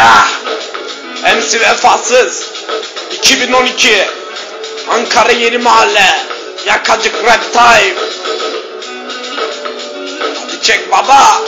Ya. MC Vefasız 2012 Ankara Yeni Mahalle. Yakacık Rap Time Hadi çek baba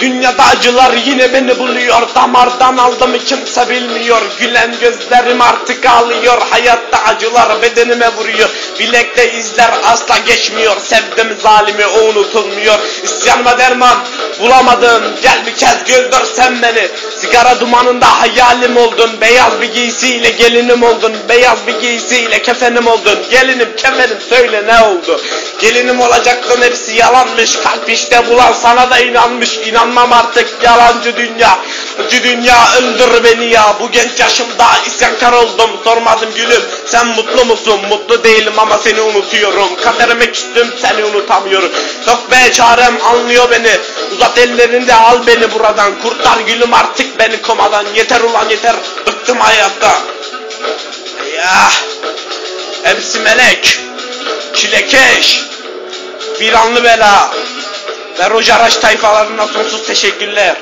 Dünyada acılar yine beni buluyor. Damardan aldım kimse bilmiyor. Gülen gözlerim artık ağlıyor. Hayatta acılar bedenime vuruyor. Bilekte izler asla geçmiyor. Sevdim zalimi o unutulmuyor. İsyanıma derman bulamadım. Gel bir kez güldür sen beni Sigara dumanında hayalim oldun Beyaz bir giysiyle gelinim oldun Beyaz bir giysiyle kefenim oldun. Gelinim kefenim söyle ne oldu? Gelinim olacaktın hepsi yalanmış Kalp işte bulan sana da inanmış. İnanmam artık yalancı dünya. Acı dünya öldür beni ya. Bu genç yaşımda isyankar oldum. Sormadım gülüm sen mutlu musun? Mutlu değilim ama seni unutuyorum. Kaderime küstüm seni unutamıyorum. Yok be çarem anlıyor beni Uzat ellerinde al beni buradan. Kurtar gülüm artık beni komadan. Yeter ulan yeter. Bıktım hayatta. Ya MC Melek. Çilekeş. Viranlı Bela. Ve Roger Araç tayfalarına sonsuz teşekkürler.